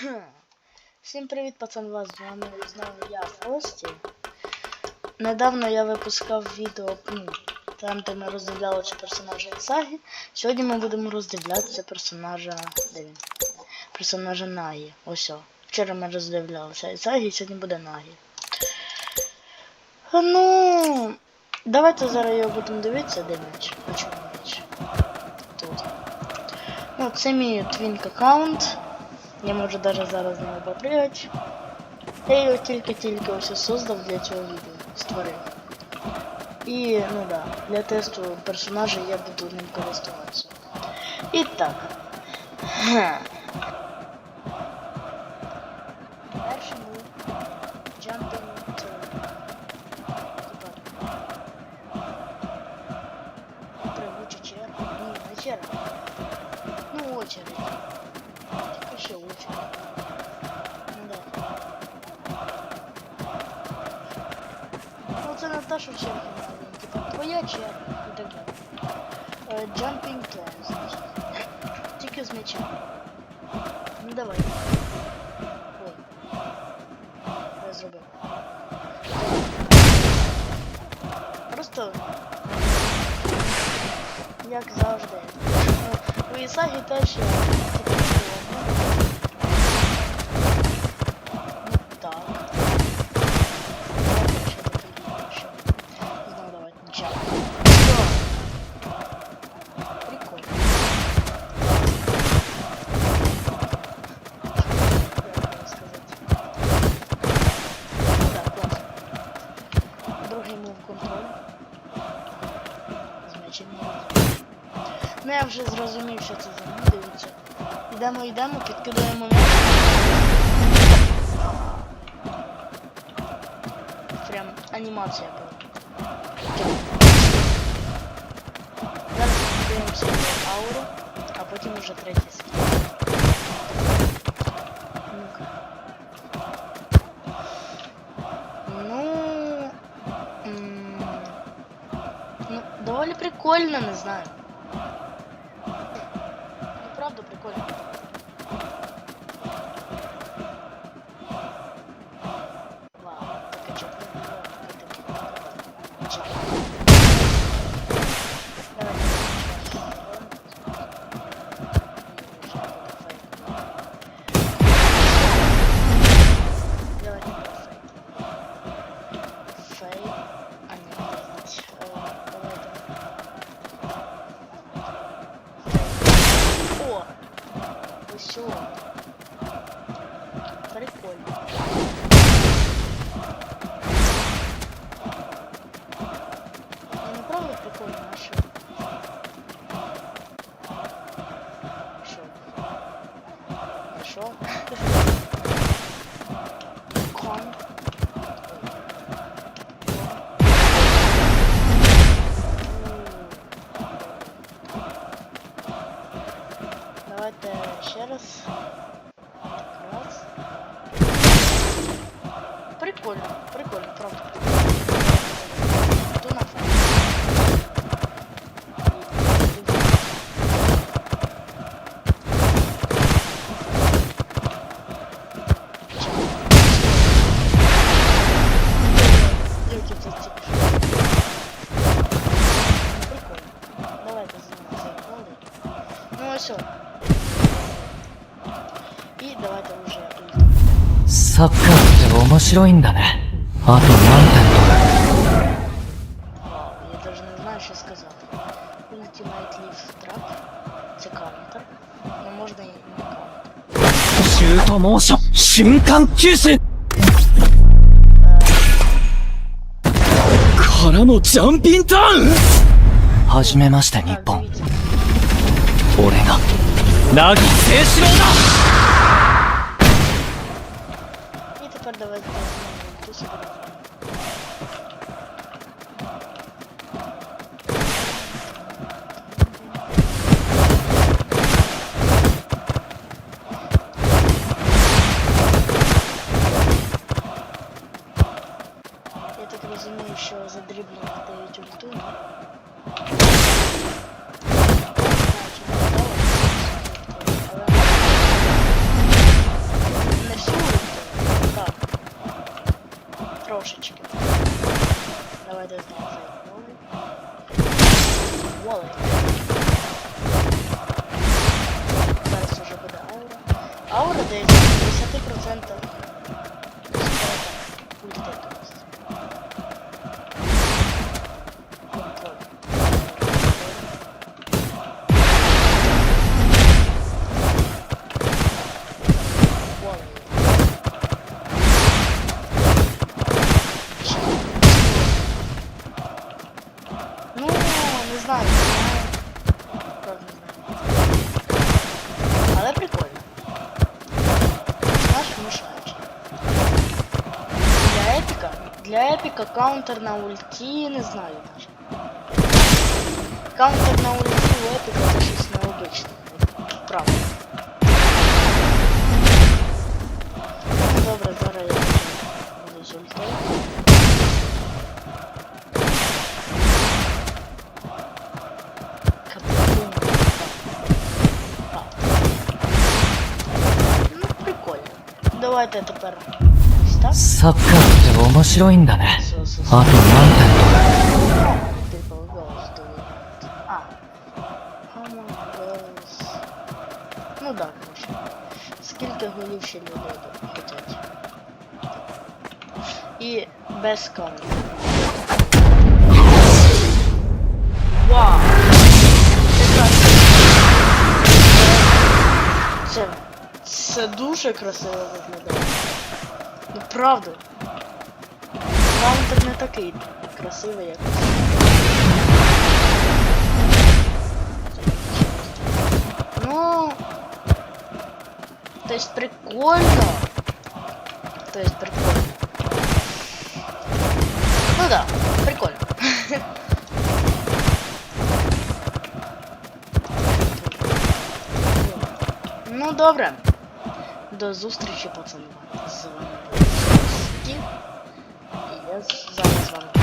Всім привіт, пацан вас з вами знову я Фрості. Недавно я випускав відео, ну, там де ми роздивлялися персонажа Ісагі. Сьогодні ми будемо роздивлятися персонажа. Де він? Персонажа Нагі. Ось. о. Вчора ми роздивлялися Ісагі, сьогодні буде Нагі. Ну. Давайте зараз його будемо дивитися, де меч? Тут. Ну, це мій твінк аккаунт. Я можу даже зараз з нього попригати. Я його тільки-тільки ось создав для цього відео. Створив. І, ну да, для тесту персонажа я буду ним користуватися. І так. Га. Перший мов Jumping to Привуча черга. Ні, не черга. Ну, очередь. Тільки ще. Ну да. Ну це що черга маленька. Типа твоя черга і так далі. Jumping turn, значить. Тільки з м'ячем. Ну давай. Ой. Я зробив. Просто як завжди. У Ісагі теж Ну я вже зрозумів, що це за мов, дивіться. Йдемо, йдемо, підкидаємо м'яч. Прям анімація була. Зараз подивимося на ауру, а потім уже третій скін. Ну-ка. Ну... м, Ну, доволі прикольно, не знаю. 中。Нашел? Кон. Давайте ще раз. Так, раз. Прикольно, прикольно, правда. все. И давайте уже ульт. サッカーって面白いんだね。あと何点 Вау, я даже не знаю, що сказати. Ultimate Leaf Trap. Це каунтер. Ну можна і не каунтер. 取シュートモーション瞬間吸収からのジャンピンターンはじめまして日 Так, 本 дивіться. 俺が凪清志郎だ І тепер давайте знову ульту собі. Я так розумію, що за дріблінг дають ульту. Трошечки. Давайте знову цей Волей. Волей. Зараз уже буде аура. Аура десь 50% Для епіка каунтер на ульті, не знаю даже. Каунтер на ульті у епіка це щось необичне. Правда. Ну, добре, зараз я вже буду з ультою. Капитан. Так. Ну, прикольно. Давайте тепер ось так. サッカーって面白いんだね。 Все, все, あと何点 Table goals do we want? А. How many goals? Ну да, конечно. Скільки голів ще люди хотять. І без камер. Вау! Це красиво. Це, це дуже красиво виглядає. Ну правда. Каунтер не такий красивий, як. Ну. То есть прикольно. То есть прикольно. Ну да, прикольно. Ну добре. До зустрічі, пацани. Jest, zaraz wam